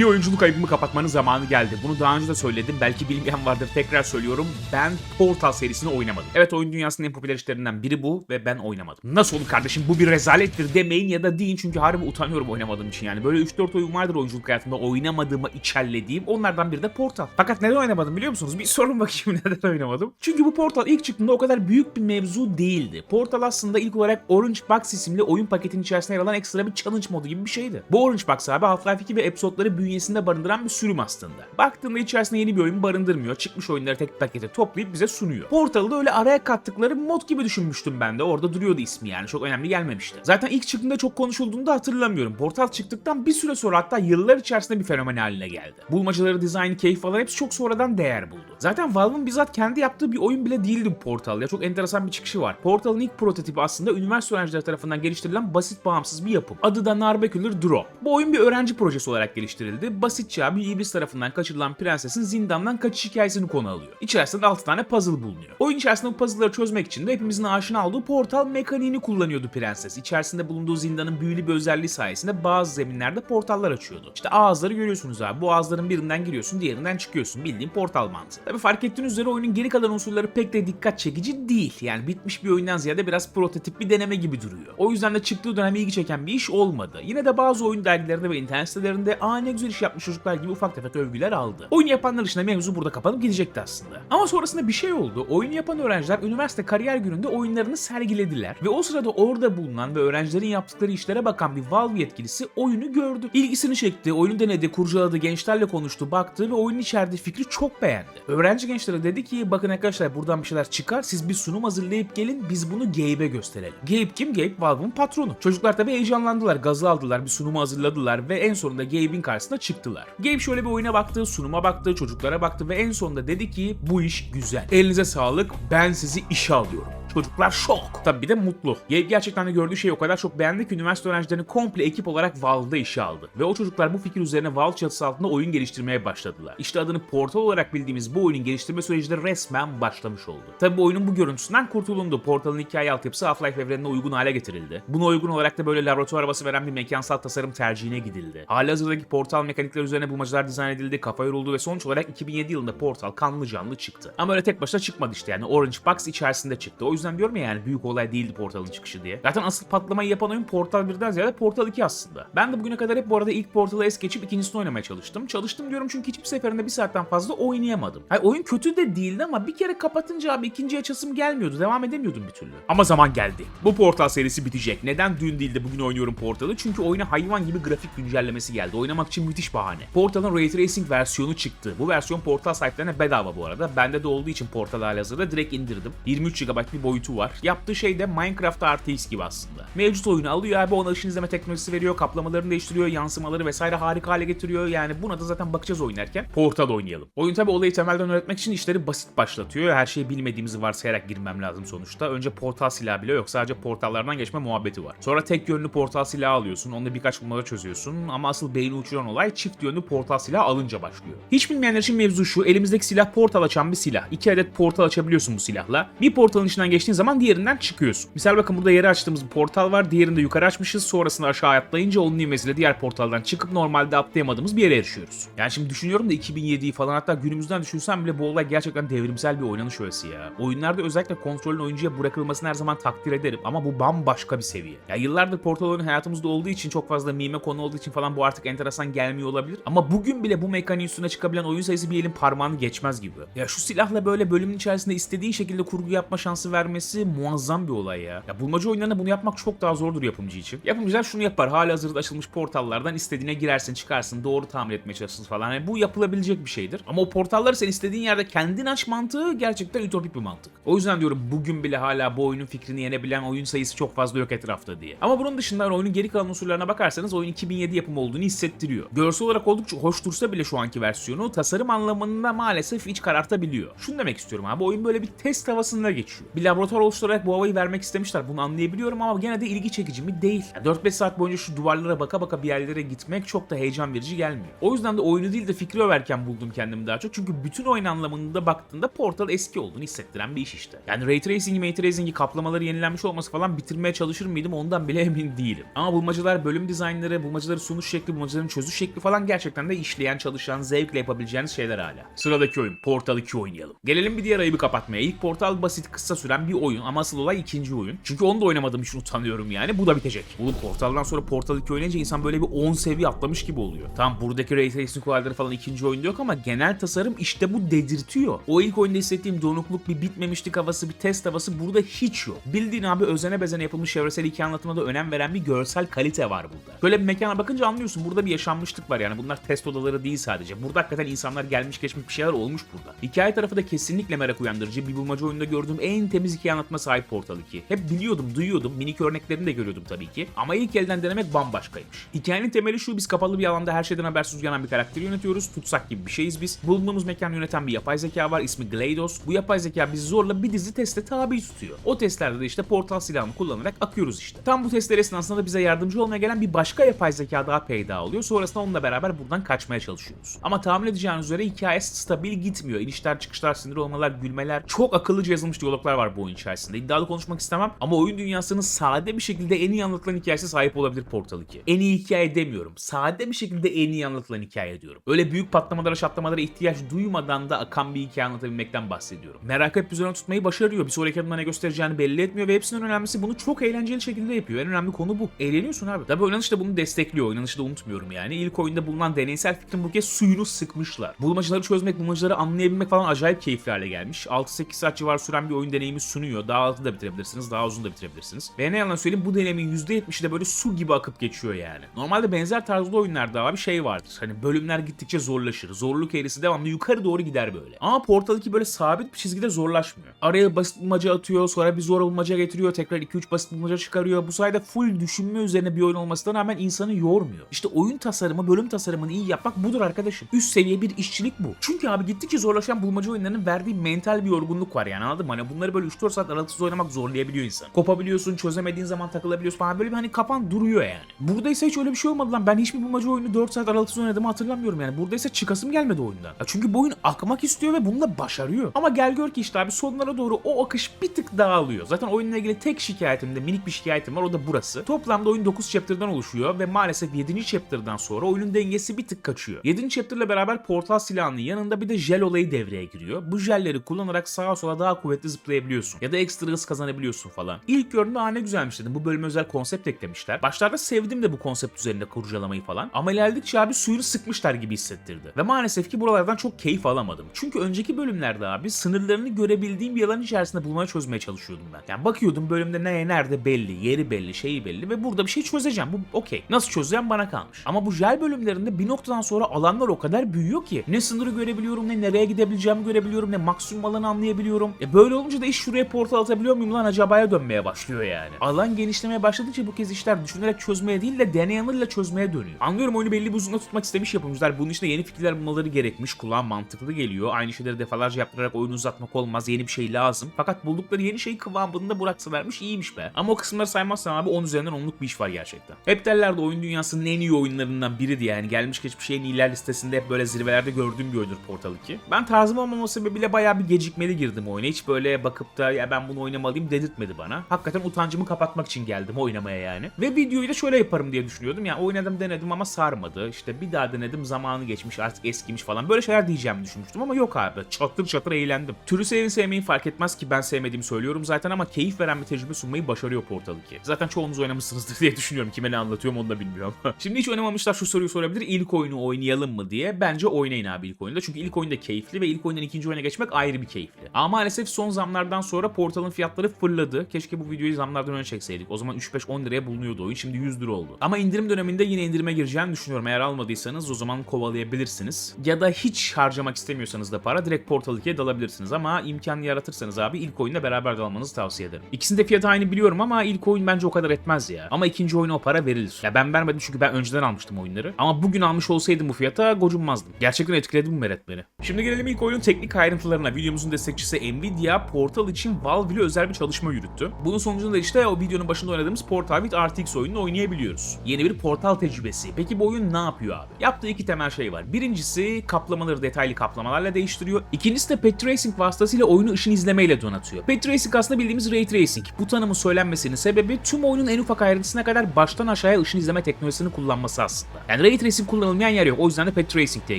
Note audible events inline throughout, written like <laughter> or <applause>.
Bir oyunculuk ayıbımı kapatmanın zamanı geldi. Bunu daha önce de söyledim. Belki bilmeyen vardır. Tekrar söylüyorum. Ben Portal serisini oynamadım. Evet oyun dünyasının en popüler işlerinden biri bu ve ben oynamadım. Nasıl olur kardeşim bu bir rezalettir demeyin ya da deyin çünkü harbi utanıyorum oynamadığım için yani. Böyle 3-4 oyun vardır oyunculuk hayatımda oynamadığıma içerlediğim. Onlardan biri de Portal. Fakat neden oynamadım biliyor musunuz? Bir sorun bakayım <laughs> neden oynamadım. Çünkü bu Portal ilk çıktığında o kadar büyük bir mevzu değildi. Portal aslında ilk olarak Orange Box isimli oyun paketinin içerisinde yer alan ekstra bir challenge modu gibi bir şeydi. Bu Orange Box abi Half-Life 2 ve episodları bünyesinde barındıran bir sürüm aslında. Baktığında içerisinde yeni bir oyun barındırmıyor. Çıkmış oyunları tek pakete toplayıp bize sunuyor. Portal'ı da öyle araya kattıkları mod gibi düşünmüştüm ben de. Orada duruyordu ismi yani. Çok önemli gelmemişti. Zaten ilk çıktığında çok konuşulduğunu da hatırlamıyorum. Portal çıktıktan bir süre sonra hatta yıllar içerisinde bir fenomen haline geldi. Bulmacaları, dizayn, keyif falan hepsi çok sonradan değer buldu. Zaten Valve'ın bizzat kendi yaptığı bir oyun bile değildi bu Portal ya. Çok enteresan bir çıkışı var. Portal'ın ilk prototipi aslında üniversite öğrencileri tarafından geliştirilen basit bağımsız bir yapım. Adı da Narbecular Drop. Bu oyun bir öğrenci projesi olarak geliştirildi. Basitçe abi iblis tarafından kaçırılan prensesin zindandan kaçış hikayesini konu alıyor. İçerisinde 6 tane puzzle bulunuyor. Oyun içerisinde bu puzzle'ları çözmek için de hepimizin aşina olduğu portal mekaniğini kullanıyordu prenses. İçerisinde bulunduğu zindanın büyülü bir özelliği sayesinde bazı zeminlerde portallar açıyordu. İşte ağızları görüyorsunuz abi. Bu ağızların birinden giriyorsun, diğerinden çıkıyorsun. Bildiğin portal mantığı. Tabi fark ettiğiniz üzere oyunun geri kalan unsurları pek de dikkat çekici değil. Yani bitmiş bir oyundan ziyade biraz prototip bir deneme gibi duruyor. O yüzden de çıktığı dönem ilgi çeken bir iş olmadı. Yine de bazı oyun dergilerinde ve internet sitelerinde aa ne güzel iş yapmış çocuklar gibi ufak tefek övgüler aldı. Oyun yapanlar dışında mevzu burada kapanıp gidecekti aslında. Ama sonrasında bir şey oldu. Oyunu yapan öğrenciler üniversite kariyer gününde oyunlarını sergilediler. Ve o sırada orada bulunan ve öğrencilerin yaptıkları işlere bakan bir Valve yetkilisi oyunu gördü. İlgisini çekti, oyunu denedi, kurcaladı, gençlerle konuştu, baktı ve oyunun içerdiği fikri çok beğendi. Öğrenci gençlere dedi ki bakın arkadaşlar buradan bir şeyler çıkar siz bir sunum hazırlayıp gelin biz bunu Gabe'e gösterelim. Gabe kim? Gabe Valve'ın patronu. Çocuklar tabii heyecanlandılar, gazı aldılar, bir sunumu hazırladılar ve en sonunda Gabe'in karşısına çıktılar. Gabe şöyle bir oyuna baktı, sunuma baktı, çocuklara baktı ve en sonunda dedi ki bu iş güzel. Elinize sağlık ben sizi işe alıyorum. Çocuklar şok. Tabii bir de mutlu. Gabe gerçekten de gördüğü şeyi o kadar çok beğendi ki üniversite öğrencilerini komple ekip olarak Valve'da işe aldı. Ve o çocuklar bu fikir üzerine Valve çatısı altında oyun geliştirmeye başladılar. İşte adını Portal olarak bildiğimiz bu oyunun geliştirme süreci de resmen başlamış oldu. Tabii bu oyunun bu görüntüsünden kurtulundu. Portal'ın hikaye altyapısı Half-Life evrenine uygun hale getirildi. Buna uygun olarak da böyle laboratuvar havası veren bir mekansal tasarım tercihine gidildi. Halihazırdaki Portal mekanikleri üzerine bulmacalar dizayn edildi, kafa yoruldu ve sonuç olarak 2007 yılında Portal kanlı canlı çıktı. Ama öyle tek başına çıkmadı işte yani Orange Box içerisinde çıktı. O yüzden diyorum ya yani büyük olay değildi Portal'ın çıkışı diye. Zaten asıl patlamayı yapan oyun Portal 1'den ziyade Portal 2 aslında. Ben de bugüne kadar hep bu arada ilk Portal'ı es geçip ikincisini oynamaya çalıştım. Çalıştım diyorum çünkü hiçbir seferinde bir saatten fazla oynayamadım. Hayır oyun kötü de değildi ama bir kere kapatınca abi ikinci açasım gelmiyordu. Devam edemiyordum bir türlü. Ama zaman geldi. Bu Portal serisi bitecek. Neden dün değil de bugün oynuyorum Portal'ı? Çünkü oyuna hayvan gibi grafik güncellemesi geldi. Oynamak için müthiş bahane. Portal'ın Ray Tracing versiyonu çıktı. Bu versiyon Portal sahiplerine bedava bu arada. Bende de olduğu için Portal halihazırda direkt indirdim. 23 GB bir boyutu var. Yaptığı şey de Minecraft RTX gibi aslında. Mevcut oyunu alıyor abi ona ışın izleme teknolojisi veriyor, kaplamalarını değiştiriyor, yansımaları vesaire harika hale getiriyor. Yani buna da zaten bakacağız oynarken. Portal oynayalım. Oyun tabi olayı temelden öğretmek için işleri basit başlatıyor. Her şeyi bilmediğimizi varsayarak girmem lazım sonuçta. Önce portal silahı bile yok. Sadece portallardan geçme muhabbeti var. Sonra tek yönlü portal silahı alıyorsun. Onda birkaç bulmaca çözüyorsun. Ama asıl beyni uçuran olay çift yönlü portal silahı alınca başlıyor. Hiç bilmeyenler için mevzu şu. Elimizdeki silah portal açan bir silah. İki adet portal açabiliyorsun bu silahla. Bir portalın içinden geçtiğin zaman diğerinden çıkıyorsun. Misal bakın burada yeri açtığımız bir portal var. Diğerini de yukarı açmışız. Sonrasında aşağı atlayınca onun ivmesiyle diğer portaldan çıkıp normalde atlayamadığımız bir yere erişiyoruz. Yani şimdi düşünüyorum da 2007'yi falan hatta günümüzden düşünsem bile bu olay gerçekten devrimsel bir oynanış öğesi ya. Oyunlarda özellikle kontrolün oyuncuya bırakılmasını her zaman takdir ederim ama bu bambaşka bir seviye. Ya yıllardır portal oyunu hayatımızda olduğu için çok fazla mime konu olduğu için falan bu artık enteresan gelmiyor olabilir. Ama bugün bile bu mekaniğin üstüne çıkabilen oyun sayısı bir elin parmağını geçmez gibi. Ya şu silahla böyle bölümün içerisinde istediğin şekilde kurgu yapma şansı vermesi muazzam bir olay ya. Ya bulmaca oyunlarında bunu yapmak çok daha zordur yapımcı için. Yapımcılar şunu yapar. Hali hazırda açılmış portallardan istediğine girersin, çıkarsın, doğru tamir etmeye çalışırsın falan. Yani bu yapılabilecek bir şeydir. Ama o portalları sen istediğin yerde kendin aç mantığı gerçekten ütopik bir mantık. O yüzden diyorum bugün bile hala bu oyunun fikrini yenebilen oyun sayısı çok fazla yok etrafta diye. Ama bunun dışında oyunun geri kalan unsurlarına bakarsanız oyun 2007 yapımı olduğunu hissettiriyor. Görsel olarak oldukça hoş dursa bile şu anki versiyonu tasarım anlamında maalesef iç karartabiliyor. Şunu demek istiyorum abi oyun böyle bir test havasında geçiyor. Bir laboratuvar oluşturarak bu havayı vermek istemişler. Bunu anlayabiliyorum ama gene de ilgi çekici mi? Değil. Yani 4-5 saat boyunca şu duvarlara baka baka bir yerlere gitmek çok da heyecan verici gelmiyor. O yüzden de oyunu değil de fikri överken buldum kendimi daha çok. Çünkü bütün oyun anlamında baktığında Portal eski olduğunu hissettiren bir iş işte. Yani Ray Tracing'i, Ray Tracing'i, kaplamaları yenilenmiş olması falan bitirmeye çalışır mıydım ondan bile <laughs> emin değilim. Ama bulmacalar, bölüm dizaynları, bulmacaları sunuş şekli, bulmacaların çözüş şekli falan gerçekten de işleyen, çalışan, zevkle yapabileceğiniz şeyler hala. Sıradaki oyun Portal 2 oynayalım. Gelelim bir diğer ayıbı kapatmaya. İlk Portal basit, kısa süren bir oyun ama asıl olay ikinci oyun. Çünkü onu da oynamadığım için utanıyorum yani. Bu da bitecek. Oğlum Portal'dan sonra Portal 2 oynayınca insan böyle bir 10 seviye atlamış gibi oluyor. Tamam buradaki Ray Tracing olayları falan ikinci oyunda yok ama genel tasarım işte bu dedirtiyor. O ilk oyunda hissettiğim donukluk, bir bitmemişlik havası, bir test havası burada hiç yok. Bildiğin abi özene bezene yapılmış çevresel hikaye anlatımına da önem veren bir görsel kalite var burada. Böyle bir mekana bakınca anlıyorsun burada bir yaşanmışlık var yani bunlar test odaları değil sadece. Burada hakikaten insanlar gelmiş geçmiş bir şeyler olmuş burada. Hikaye tarafı da kesinlikle merak uyandırıcı. Bir bulmaca oyunda gördüğüm en temiz hikaye anlatma sahip Portal 2. Hep biliyordum, duyuyordum, minik örneklerini de görüyordum tabii ki. Ama ilk elden denemek bambaşkaymış. Hikayenin temeli şu biz kapalı bir alanda her şeyden habersiz uyanan bir karakteri yönetiyoruz. Tutsak gibi bir şeyiz biz. Bulunduğumuz mekanı yöneten bir yapay zeka var. ismi GLaDOS. Bu yapay zeka bizi zorla bir dizi teste tabi tutuyor. O testlerde de işte portal silahını kullanarak akıyoruz işte. Tam bu testler esnasında da bize yardımcı olmaya gelen bir başka yapay zeka daha peyda oluyor. Sonrasında onunla beraber buradan kaçmaya çalışıyoruz. Ama tahmin edeceğiniz üzere hikaye stabil gitmiyor. İnişler çıkışlar, sinir olmalar, gülmeler. Çok akıllıca yazılmış diyaloglar var bu oyun içerisinde. İddialı konuşmak istemem ama oyun dünyasının sade bir şekilde en iyi anlatılan hikayesi sahip olabilir Portal 2. En iyi hikaye demiyorum. Sade bir şekilde en iyi anlatılan hikaye diyorum. Öyle büyük patlamalara, şatlamalara ihtiyaç duymadan da akan bir hikaye anlatabilmekten bahsediyorum. Merak hep üzerine tutmayı başarıyor. Bir sonraki adımda ne göstereceğini belli etmiyor ve hepsinden önemlisi bunu çok eğlenceli şekilde yapıyor. En önemli konu bu. Eğleniyorsun abi. Tabi oynanış da bunu destekliyor. Oynanışı da unutmuyorum yani. İlk oyunda bulunan deneysel fikrin bu kez suyunu sıkmışlar. Bulmacaları çözmek, bulmacaları anlayabilmek falan acayip keyifli hale gelmiş. 6-8 saat civarı süren bir oyun deneyimi sunuyor. Daha altı da bitirebilirsiniz, daha uzun da bitirebilirsiniz. Ve ne yalan söyleyeyim bu deneyimin %70'i de böyle su gibi akıp geçiyor yani. Normalde benzer tarzda oyunlarda abi şey vardır. Hani bölümler gittikçe zorlaşır. Zorluk eğrisi devamlı yukarı doğru gider böyle. Ama Portal 2 böyle sabit bir çizgide zorlaşmıyor. Araya basit bulmaca atıyor, sonra bir zor bulmaca getiriyor, tekrar 2-3 basit bulmaca çıkarıyor. Bu sayede full düşünme üzerine bir oyun olmasına rağmen insanı yormuyor. İşte oyun tasarımı, bölüm tasarımını iyi yapmak budur arkadaşım. Üst seviye bir işçilik bu. Çünkü abi gittikçe zorlaşan bulmaca oyunlarının verdiği mental bir yorgunluk var yani anladın mı? Hani bunları böyle 3-4 saat aralıksız oynamak zorlayabiliyor insan. Kopabiliyorsun, çözemediğin zaman takılabiliyorsun falan böyle bir hani kafan duruyor yani. Burada ise hiç öyle bir şey olmadı lan. Ben hiçbir bulmaca oyunu 4 saat aralıksız oynadığımı hatırlamıyorum yani. Burada ise çıkasım gelmedi oyundan. Ya çünkü bu oyun akmak istiyor ve bunu da başarıyor. Ama gel gör ki işte abi sonlara doğru o akış bir tık dağılıyor. Zaten oyunla ilgili tek şikayetim de minik bir şikayetim var o da burası. Toplamda oyun 9 chapter'dan oluşuyor ve maalesef 7. chapter'dan sonra oyunun dengesi bir tık kaçıyor. 7. chapter'la beraber portal silahının yanında bir de jel olayı devreye giriyor. Bu jelleri kullanarak sağa sola daha kuvvetli zıplayabiliyorsun. Ya da ekstra hız kazanabiliyorsun falan. İlk gördüğümde aa ne güzelmiş dedim. Bu bölüme özel konsept eklemişler. Başlarda sevdim de bu konsept üzerinde kurcalamayı falan. Ama ilerledikçe abi suyunu sıkmışlar gibi hissettirdi. Ve maalesef ki buralardan çok keyif alamadım. Çünkü önceki bölümlerde abi sınırlarını görebildiğim bir alan içerisinde bulmaya çözmeye çalışıyordum ben. Yani bakıyordum bölümde ne nerede belli, yeri belli, şeyi belli ve burada bir şey çözeceğim. Bu okey. Nasıl çözeceğim bana kalmış. Ama bu jel bölümlerinde bir noktadan sonra alanlar o kadar büyüyor ki ne sınırı görebiliyorum ne nereye gidebileceğimi görebiliyorum ne maksimum alanı anlayabiliyorum. E böyle olunca da iş şuraya portal atabiliyor muyum lan acabaya dönmeye başlıyor yani. Alan genişlemeye başladıkça bu kez işler düşünerek çözmeye değil de deneyanlarla çözmeye dönüyor. Anlıyorum oyunu belli bir tutmak istemiş yapımcılar. Bunun için de yeni fikirler bulmaları gerekmiş. Kulağa mantıklı geliyor. Aynı şeyleri defalarca yaptırarak oyunu uzatmak olmaz. Yeni bir şey lazım. Fakat buldukları yeni şeyi kıvamında bıraksalarmış iyiymiş be. Ama o kısımları saymazsan abi 10 üzerinden 10'luk bir iş var gerçekten. Hep derlerdi oyun dünyasının en iyi oyunlarından biri diye yani gelmiş geçmiş en iyiler listesinde hep böyle zirvelerde gördüğüm bir oyundur Portal 2. Ben tarzım olmaması sebebiyle bayağı bir gecikmeli girdim oyuna. Hiç böyle bakıp da ya ben bunu oynamalıyım dedirtmedi bana. Hakikaten utancımı kapatmak için geldim oynamaya yani. Ve videoyu da şöyle yaparım diye düşünüyordum. Yani oynadım denedim ama sarmadı. İşte bir daha denedim zamanı geçmiş artık eskimiş falan. Böyle şeyler diyeceğim düşünmüştüm ama yok abi. Çatır çatır eğlendim. Türü sevin sevmeyin fark etmez ki ben sevmediğimi söylüyorum zaten ama keyif veren bir tecrübe sunmayı başarıyor Portal 2. Zaten çoğunuz oynamışsınızdır diye düşünüyorum. Kime ne anlatıyorum onu da bilmiyorum. <laughs> Şimdi hiç oynamamışlar şu soruyu sorabilir. İlk oyunu oynayalım mı diye. Bence oynayın abi ilk oyunda. Çünkü ilk oyunda keyifli ve ilk oyundan ikinci oyuna geçmek ayrı bir keyifli. Ama maalesef son zamlardan sonra Portal'ın fiyatları fırladı. Keşke bu videoyu zamlardan önce çekseydik. O zaman 3-5-10 liraya bulunuyordu oyun. Şimdi 100 lira oldu. Ama indirim döneminde yine indirime gireceğini düşünüyorum. Eğer almadıysanız o zaman kovalayabilirsiniz. Ya da hiç harcamak istemiyorsanız da para direkt Portal 2'ye dalabilirsiniz. Ama imkan yaratırsanız abi ilk oyunda beraber dalmanızı tavsiye ederim. İkisinin de fiyatı aynı biliyorum ama ilk oyun bence o kadar etmez ya. Ama ikinci oyuna o para verilir. Ya ben vermedim çünkü ben önceden almıştım oyunları. Ama bugün almış olsaydım bu fiyata gocunmazdım. Gerçekten etkiledi bu meret. Şimdi gelelim ilk oyunun teknik ayrıntılarına. Videomuzun destekçisi Nvidia Portal için için Valve özel bir çalışma yürüttü. Bunun sonucunda işte o videonun başında oynadığımız Portal with RTX oyununu oynayabiliyoruz. Yeni bir Portal tecrübesi. Peki bu oyun ne yapıyor abi? Yaptığı iki temel şey var. Birincisi kaplamaları detaylı kaplamalarla değiştiriyor. İkincisi de Pet Tracing vasıtasıyla oyunu ışın izlemeyle donatıyor. Pet Tracing aslında bildiğimiz Ray Tracing. Bu tanımın söylenmesinin sebebi tüm oyunun en ufak ayrıntısına kadar baştan aşağıya ışın izleme teknolojisini kullanması aslında. Yani Ray Tracing kullanılmayan yer yok. O yüzden de Pet Tracing diye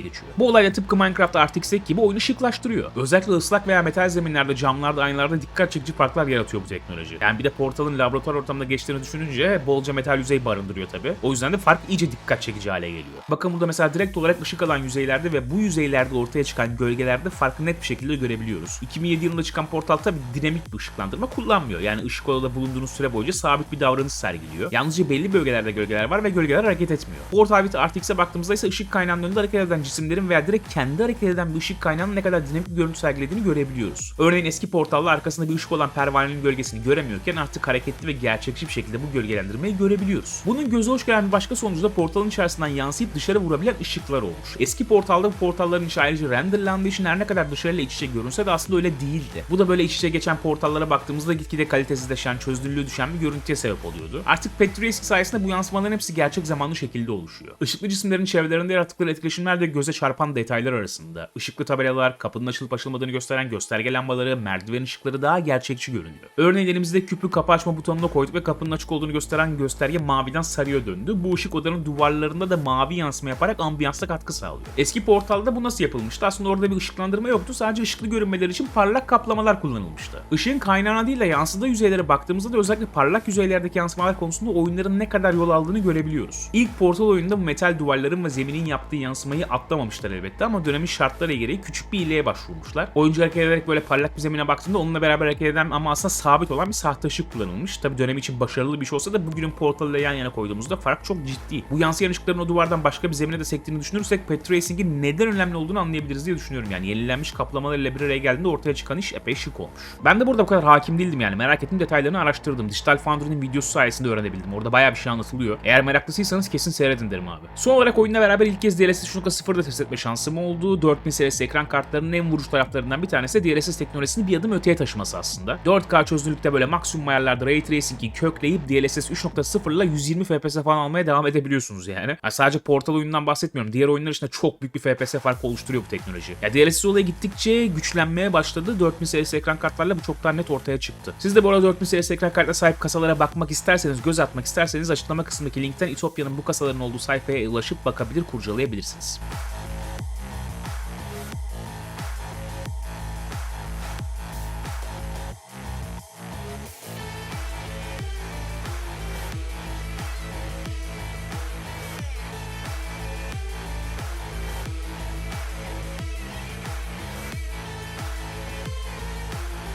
geçiyor. Bu olay da tıpkı Minecraft RTX'deki gibi oyunu şıklaştırıyor. Özellikle ıslak veya metal zeminlerde, camlarda, aynalarda dikkat çekici farklar yaratıyor bu teknoloji. Yani bir de Portal'ın laboratuvar ortamında geçtiğini düşününce bolca metal yüzey barındırıyor tabi. O yüzden de fark iyice dikkat çekici hale geliyor. Bakın burada mesela direkt olarak ışık alan yüzeylerde ve bu yüzeylerde ortaya çıkan gölgelerde farkı net bir şekilde görebiliyoruz. 2007 yılında çıkan Portal tabi dinamik bir ışıklandırma kullanmıyor. Yani ışık odada bulunduğunuz süre boyunca sabit bir davranış sergiliyor. Yalnızca belli bölgelerde gölgeler var ve gölgeler hareket etmiyor. Portal with RTX'e baktığımızda ise ışık kaynağının önünde hareket eden cisimlerin veya direkt kendi hareket eden bir ışık kaynağının ne kadar dinamik bir görüntü sergilediğini görebiliyoruz. Örneğin eski portalda arkasında bir ışık olan pervanenin gölgesini göremiyorken artık hareketli ve gerçekçi bir şekilde bu gölgelendirmeyi görebiliyoruz. Bunun göze hoş gelen bir başka sonucu da portalın içerisinden yansıyıp dışarı vurabilen ışıklar olmuş. Eski portalda bu portalların içi ayrıca renderlandığı için her ne kadar dışarıyla iç içe görünse de aslında öyle değildi. Bu da böyle iç içe geçen portallara baktığımızda gitgide kalitesizleşen, çözünürlüğü düşen bir görüntüye sebep oluyordu. Artık Tracing sayesinde bu yansımaların hepsi gerçek zamanlı şekilde oluşuyor. Işıklı cisimlerin çevrelerinde yarattıkları etkileşimler de göze çarpan detaylar arasında. Işıklı tabelalar, kapının açılıp açılmadığını gösteren gösterge lambaları, merdiven ışıkları daha gerçekçi görünüyor. Örneğin elimizde küpü kapı açma butonuna koyduk ve kapının açık olduğunu gösteren gösterge maviden sarıya döndü. Bu ışık odanın duvarlarında da mavi yansıma yaparak ambiyansa katkı sağlıyor. Eski portalda bu nasıl yapılmıştı? Aslında orada bir ışıklandırma yoktu. Sadece ışıklı görünmeleri için parlak kaplamalar kullanılmıştı. Işığın kaynağına değil de yansıdığı yüzeylere baktığımızda da özellikle parlak yüzeylerdeki yansımalar konusunda oyunların ne kadar yol aldığını görebiliyoruz. İlk Portal oyununda bu metal duvarların ve zeminin yaptığı yansımayı atlamamışlar elbette ama dönemin şartları gereği küçük bir hileye başvurmuşlar. Oyuncu hareket ederek böyle parlak bir zemine baktığında onunla beraber hareket eden ama aslında sabit olan bir sahte ışık kullanılmış. Tabi dönem için başarılı bir şey olsa da bugünün Portal ile yan yana koyduğumuzda fark çok ciddi. Bu yansıyan ışıkların o duvardan başka bir zemine de sektiğini düşünürsek Pet Tracing'in neden önemli olduğunu anlayabiliriz diye düşünüyorum. Yani yenilenmiş kaplamalarıyla bir araya geldiğinde ortaya çıkan iş epey şık olmuş. Ben de burada bu kadar hakim değildim yani. Merak ettim detaylarını araştırdım. Digital Foundry'nin videosu sayesinde öğrenebildim. Orada bayağı bir şey anlatılıyor. Eğer meraklısıysanız kesin seyredin derim abi. Son olarak oyunla beraber ilk kez DLSS 3.0'da test etme şansım oldu. 4000 serisi ekran kartlarının en vuruş taraflarından bir tanesi DLSS teknolojisini bir adım öteye taşıması aslında. 4K çözünürlükte böyle maksimum ayarlarda Ray Tracing'i kökleyip DLSS 3.0 ile 120 FPS falan almaya devam edebiliyorsunuz yani. yani. Sadece Portal oyunundan bahsetmiyorum. Diğer oyunlar için de çok büyük bir FPS farkı oluşturuyor bu teknoloji. Ya DLSS olayı gittikçe güçlenmeye başladı. 4000 serisi ekran kartlarla bu çok daha net ortaya çıktı. Siz de bu arada 4000 serisi ekran kartına sahip kasalara bakmak isterseniz, göz atmak isterseniz açıklama kısmındaki linkten İtopya'nın bu kasaların olduğu sayfaya ulaşıp bakabilir, kurcalayabilirsiniz.